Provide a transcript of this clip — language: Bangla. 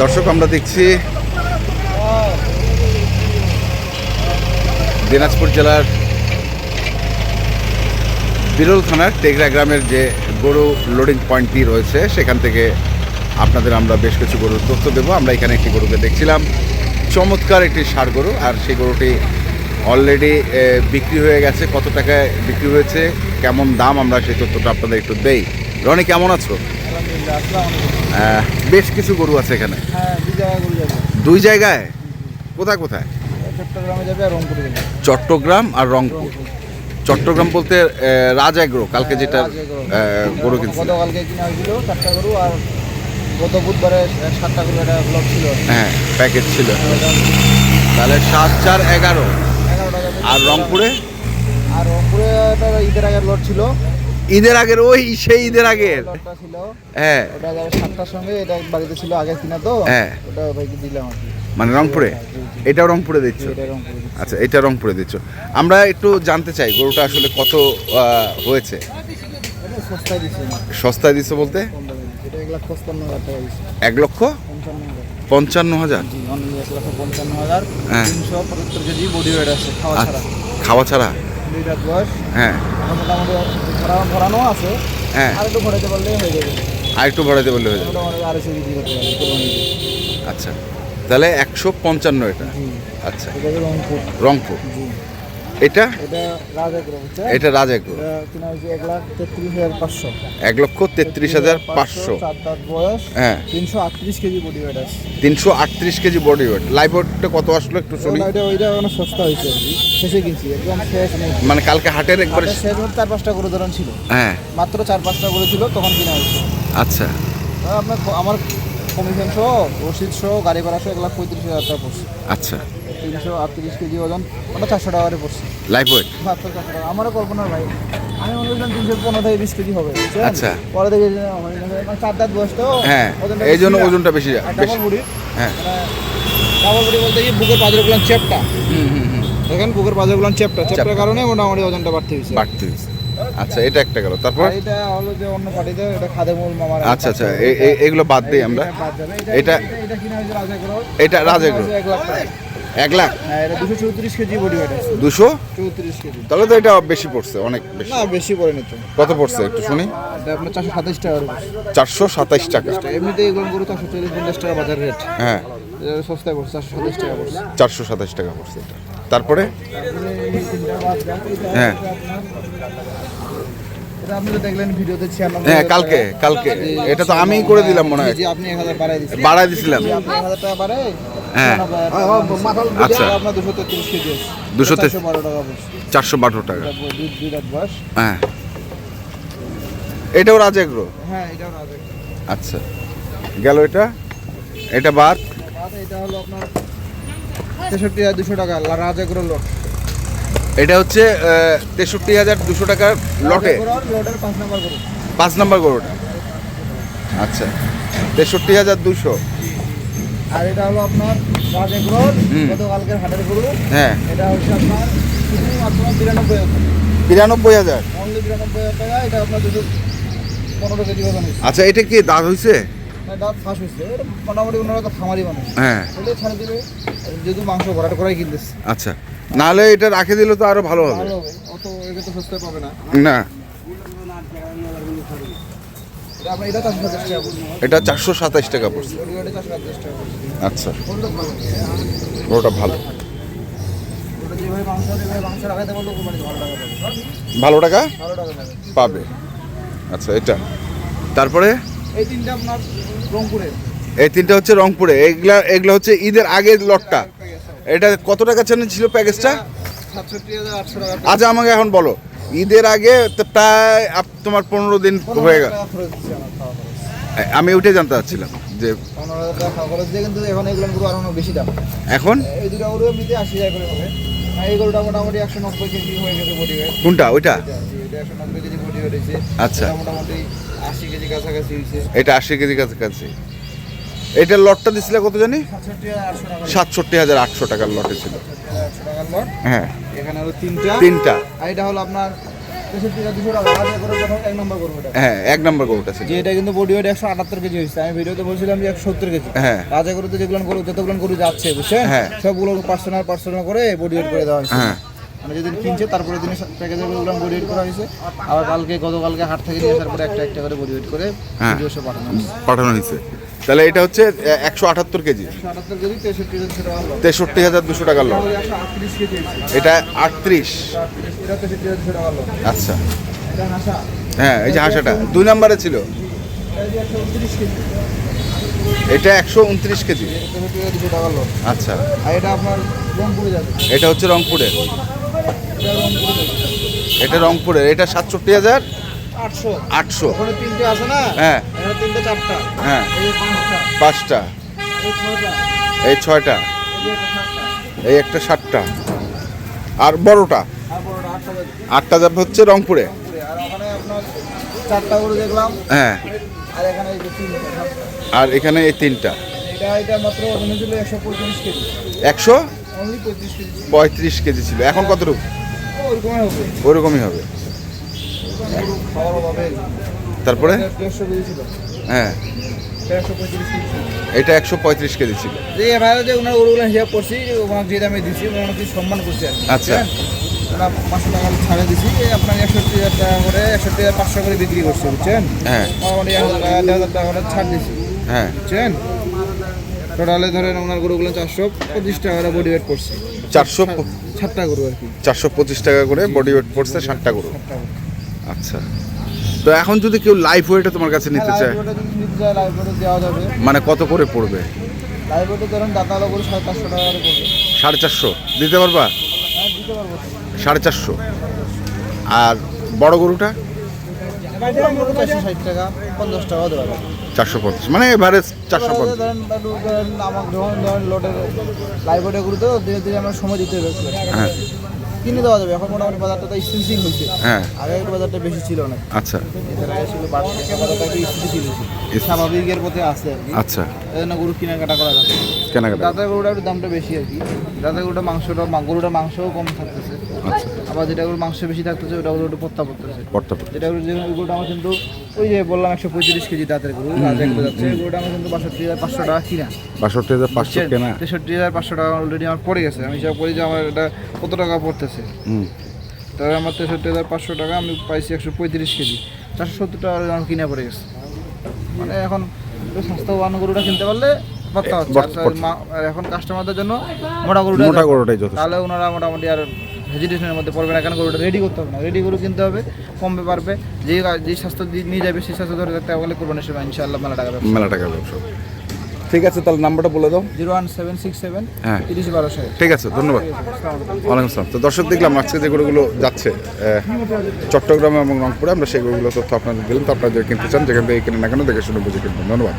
দর্শক, আমরা দেখছি দিনাজপুর জেলার বিরল থানার টেগরা গ্রামের যে গরু লোডিং পয়েন্টটি রয়েছে, সেখান থেকে আপনাদের আমরা বেশ কিছু গরুর তথ্য দেবো। আমরা এখানে একটি গরুকে দেখছিলাম, চমৎকার একটি সার গরু, আর সেই গরুটি অলরেডি বিক্রি হয়ে গেছে। কত টাকায় বিক্রি হয়েছে? কেমন দাম? আমরা সেই তথ্যটা আপনাদের একটু দেই। রনি কেমন আছো? আহ, বেশ কিছু গরু আছে এখানে। হ্যাঁ দুই জায়গায় কোথায় কোথায়? আর রংপুরে চট্টগ্রাম আর রংপুর। চট্টগ্রাম বলতে আহ, রাজ এগ্রো কালকে যেটা গরু কিনছিল গতকালকে কিনা হয়েছিল চারটা গরু আর গত বুধবারে সাতটা গরু একটা ব্লক ছিল। হ্যাঁ প্যাকেজ ছিল। তাহলে সাত চার এগারো। আর রংপুরে? আর রংপুরে একটা ঈদের আগের লট ছিল। ঈদের আগের ওই সেই ঈদের আগের। ছিল। হ্যাঁ। ওটা সাতটার সঙ্গে এটা বাড়িতে ছিল আগে কিনা তো। হ্যাঁ। ওটা ভাইকে দিলাম মানে রংপুরে? এটাও রংপুরে দিচ্ছ? আচ্ছা এটা রংপুরে দিচ্ছ। আমরা একটু জানতে চাই গরুটা আসলে কত হয়েছে? সস্তায় দিচ্ছি বলতে? এক লক্ষ? পঞ্চান্ন হাজার। হ্যাঁ। ওয়েট খাওয়া ছাড়া? আচ্ছা, বয়স। হ্যাঁ। মোটামুটি ভরা- ভরানো আছে। হ্যাঁ। আর একটু ভরাতে পারলে হয়ে যাবে। আর একটু বাড়াতে বললে হয়ে যাবে। মোটামুটি আড়াইশো কেজি করতে পারবে আচ্ছা। তাহলে একশো পঞ্চান্ন এটা। আচ্ছা। রংপুর। রংপুর। এটা? এটা রাজাগ্র বুঝছে এটা রাজ হয়েছে এক লক্ষ তেত্রিশ হাজার পাঁচশো। হ্যাঁ। তিনশো আটত্রিশ কেজি বডি ওয়েট আছে। তিনশো আটত্রিশ কেজি বডি ওয়েট লাইভ ওয়েটটা কত আসলো একটু শুনি। সস্তা হয়েছে। শেষে কিনছি একদম শেষ মানে কালকে হাটের একবার শেষ হতে চার পাঁচটা গরু ধরন ছিল। হ্যাঁ। মাত্র চার পাঁচটা গরু ছিল তখন কিনা হয়েছে। আচ্ছা। আপনার আমার কমিশন সহ রসিদ সহ গাড়ি ভাড়া সহ এক লাখ পঁয়ত্রিশ হাজার টাকা পড়ছে। আচ্ছা। তিনশো আটত্রিশ কেজি ওজন ওটা চারশো টাকারে পড়ছে। লাইভ ওয়েট মাত্র চারশো টাকা। আমারও কল্পনা ভাই আমি মনে করছিলাম তিনশো পনেরো থেকে বিশ কেজি হবে। আচ্ছা। পরে আমার এখানে চার দাঁত বয়স তো। হ্যাঁ এই জন্য ওজনটা বেশি ডাবল বুড়ি হ্যাঁ। ডাবল বুড়ি বলতে কি বুকের পাঁচগুলো চ্যাপটা হুম হুম হুম। দেখেন বুকের পাঁচগুলো চ্যাপটা চ্যাপটার চ্যাপ্টা। কারণে মোটামুটি ওজনটা বাড়তে হয়েছে। বাড়তে হয়েছে। আচ্ছা এটা একটা গেল। তারপর? এটা হলো যে অন্য পার্টিতে এটা খাদেমুল মামার আচ্ছা আচ্ছা। এগুলো বাদ দিই আমরা। এটা এটা- কিনা হয়েছে রাজাগ্রহ এটা রাজাগ্রহ। এক লাখ টাকা এক লাখ? হ্যাঁ এটা দুশো চৌত্রিশ কেজি বডি ওয়েট দুশো? চৌত্রিশ কেজি। তাহলে তো এটা বেশি পড়ছে অনেক বেশি। না বেশি পড়ে নিত কত পড়ছে একটু শুনি? আপনার চারশো সাতাশ টাকা চারশো সাতাইশ টাকা। এমনিতে এগুলো গরু চারশো চল্লিশ পঞ্চাশ টাকা বাজার রেট হ্যাঁ। সস্তায় পড়ছে চারশো সাতাশ টাকা পড়ছে। চারশো সাতাইশ টাকা পড়ছে এটা। তারপরে? হ্যাঁ। এটা আপনি তো দেখলেন ভিডিওতে ছিয়ানব্বই হ্যাঁ কালকে কালকে। এটা তো আমি করে দিলাম মনে হয়। বাড়াই দিছিলাম। হ্যাঁ। আচ্ছা। আপনার দুশো চারশো বারো টাকা। হ্যাঁ। এটাও রাজাগ্রো হ্যাঁ এটাও আচ্ছা। গেল এটা? এটা বাদ? এটা হলো আপনার তেষট্টি হাজার দুশো টাকা রাজাগুলো লট। এটা হচ্ছে তেষট্টি হাজার দুশো টাকার লটে। পাঁচ নাম্বার পাঁচ নম্বর গরুটা। আচ্ছা। তেষট্টি হাজার দুশো। আর এটা হলো আপনার রাজাগুলোর হুম। গতকালকের হাটের গরু। হ্যাঁ। এটা হচ্ছে আপনার বিরানব্বই হাজার বিরানব্বই হাজার? অনলি বিরানব্বই হাজার টাকা এটা আপনার দুশো পনেরো কেজি ওজন হয়েছে। আচ্ছা এটা কি দাঁত হয়েছে দাঁত ফাঁস হয়েছে। এটা মোটামুটি ওনারা তো খামারি মানুষ। হ্যাঁ। ওটা ছাড়ে দিবে যেহেতু মাংস ভরাট করাই কিনতেছে। আচ্ছা নাহলে এটা রাখে দিলে তো আরও ভালো হবে। অত একে তো সস্তায় পাবে না। না। এটা চারশো পঞ্চাশ টাকা পড়ছে। আচ্ছা। ওটা ভালো। টাকা পাবে। ভালো টাকা? পাবে। আচ্ছা এটা। তারপরে? এই তিনটা আপনার এই তিনটা হচ্ছে রংপুরে। এগুলা এগুলো হচ্ছে ঈদের আগের লটটা। এটা কত টাকা ছিল প্যাকেজটা? আচ্ছা আমাকে এখন বলো। ঈদের আগে প্রায় তোমার পনেরো দিন হয়ে গেল। আমি ওইটাই জানতে চাচ্ছিলাম যে কিন্তু এখন এগুলো গরু আরও বেশি দাম। এখন? এই দুটো গরু এমনিতে আশি হাজার করে হবে। এই গরুটা মোটামুটি একশো নব্বই কেজি হয়ে গেছে বডি কোনটা? ওইটা? একশো নব্বই কেজি বডি হয়েছে। আচ্ছা। মোটামুটি আশি কেজি কাছাকাছি হয়েছে। এটা আশি কেজি কাছাকাছি। এটা লটটা দিছিলে কত জানি? সাতষট্টি হাজার আটশো টাকার লটে। ছিল। হ্যাঁ। এখানে হলো তিনটা। তিনটা। আর এটা হলো আপনার হ্যাঁ এক নম্বর গরুটা ছিল। যে এটা কিন্তু বডি ওয়েট একশো আটাত্তর কেজি হয়েছে। আমি ভিডিওতে বলছিলাম যে একশো সত্তর কেজি। হ্যাঁ। রাজা গরুতে যেগুলো গরু যতগুলো গরু যাচ্ছে বুঝছেন? হ্যাঁ। সবগুলো পার্সোনাল পার্সোনাল করে বডি ওয়েট করে দেওয়া হয়েছে। হ্যাঁ। মানে যেদিন কিনছে তারপরে দিনে প্যাকেজের গরুগুলো বডি ওয়েট করা হয়েছে। আবার কালকে গতকালকে হাট থেকে নিয়ে তারপরে একটা একটা করে বডি ওয়েট করে হ্যাঁ। ভিডিও পাঠানো হয়েছে। পাঠানো হয়েছে। তাহলে এটা হচ্ছে একশো আটাত্তর কেজি। তেষট্টি হাজার দুশো লট কেজি হয়েছে। এটা আটত্রিশ। টাকা আচ্ছা। হ্যাঁ এই যে হাঁসাটা দুই নম্বরে ছিল। এটা একশো উনত্রিশ কেজি। টাকা আচ্ছা। এটা আপনার রংপুরে এটা হচ্ছে রংপুরের এটা রংপুরের এটা সাতষট্টি হাজার? আটশো। আটশো। তিনটে আছে না? হ্যাঁ। তিনটে চারটা। হ্যাঁ। এই পাঁচটা। এই ছয়টা। এই একটা সাতটা। আর বড়টা? আটটা যাবে হচ্ছে রংপুরে। হ্যাঁ। আর এখানে এই তিনটা একশো? পঁয়ত্রিশ কেজি একশো ছিল। এখন ওরকমই হবে। ওরকমই হবে। তারপরে? হ্যাঁ। এটা একশো পঁয়ত্রিশ কেজি ছিল। একশো যে এবারে যে ওনার গরুগুলো হিসাব করছি ওনার যে দামে দিচ্ছি ওনার কি সম্মান করছি আচ্ছা। ওনার পাঁচশো টাকা ছাড়ে দিছি আপনার হাজার টাকা করে একষট্টি হাজার পাঁচশো করে বিক্রি করছে বুঝছেন? হ্যাঁ। টাকা দেড় হাজার টাকা করে ছাড় দিছি। হ্যাঁ। বুঝছেন? টোটালে ধরেন ওনার গরুগুলো চারশো পঁচিশ টাকা করে বডি ওয়েট করছে চারশো সাতটা গরু আর কি। চারশো পঁচিশ টাকা করে বডি ওয়েট পড়ছে সাতটা গরু। আচ্ছা। তো এখন যদি কেউ লাইফ ওয়েটে তোমার কাছে নিতে চায়? যদি নিতে চায় মানে কত করে পড়বে? লাইভ ওয়েটে ধরেন দাঁতালো গরু সাড়ে পাঁচশো টাকা করে পড়বে। সাড়ে চারশো। দিতে পারবা? হ্যাঁ দিতে পারব। সাড়ে চারশো। আর বড় গরুটা? চারশো ষাট টাকা পঞ্চাশ টাকা দেওয়া যাবে চারশো পঞ্চাশ। মানে এভারেজ চারশো পঞ্চাশ ধরেন আমার যখন ধরেন লোডের লাইভ ওয়েটে তো ধীরে ধীরে আমার সময় দিতে হবে হ্যাঁ। কিনে দেওয়া যাবে এখন মোটামুটি বাজারটা তো স্টেন্সিং হয়েছে। হ্যাঁ। আগে একটু বাজারটা বেশি ছিল না। আচ্ছা। এছাড়া ছিল বাজারটা একটু স্থিতিশীল হয়েছে। স্বাভাবিকের পথে আছে। আচ্ছা। এই জন্য গরু কেনাকাটা করা যাচ্ছে কেনাকাটা দাদা গরুটা একটু দামটা বেশি আর কি। দাদা গরুটা মাংসটা গরুটা মাংসও কম থাকতেছে। আচ্ছা। আবার যেটা গরু মাংস বেশি থাকতেছে ওটা গরু একটু পত্তা পড়তেছে। পড়তে যেটা গরু যে গরুটা আমার কিন্তু ওই যে বললাম একশো পঁয়ত্রিশ কেজি দাঁতের গরু যাচ্ছে গরুটা আমার কিন্তু বাষট্টি হাজার পাঁচশো টাকা কিনা। বাষট্টি হাজার পাঁচশো কেনা। তেষট্টি হাজার পাঁচশো টাকা অলরেডি আমার পড়ে গেছে। আমি হিসাব করি যে আমার এটা কত টাকা পড়তেছে। তবে আমার তেষট্টি হাজার পাঁচশো টাকা আমি পাইছি একশো পঁয়ত্রিশ কেজি। চারশো সত্তর টাকা আমার কিনে পড়ে গেছে। মানে এখন স্বাস্থ্যবান গরুটা কিনতে পারলে হচ্ছে এখন কাস্টমারদের জন্য মোটা গরুটা মোটা গরুটাই যথেষ্ট। তাহলে ওনারা মোটামুটি আর ভেজিটেশনের মধ্যে পড়বে না কেন গরুটা রেডি করতে হবে না। রেডি গরু কিনতে হবে কমবে পারবে যে যে স্বাস্থ্য নিয়ে যাবে সেই স্বাস্থ্য ধরে থাকতে হলে কোরবানির সময় ইনশাআল্লাহ মেলা টাকা মেলা টাকা ব্যবসা। ঠিক আছে তাহলে নাম্বারটা বলে দাও। Zero one seven six seven হ্যাঁ। তিরিশ বারোশো ঠিক আছে ধন্যবাদ। ওয়ালাইকুম আসসালাম। তো দর্শক দেখলাম আজকে যে গরুগুলো যাচ্ছে চট্টগ্রামে এবং রংপুরে আমরা সেই গরুগুলো তথ্য আপনাদের দিলাম। তো আপনারা যদি কিনতে চান যেখান থেকে কিনে না কেন দেখে শুনে বুঝে কিনবেন। ধন্যবাদ।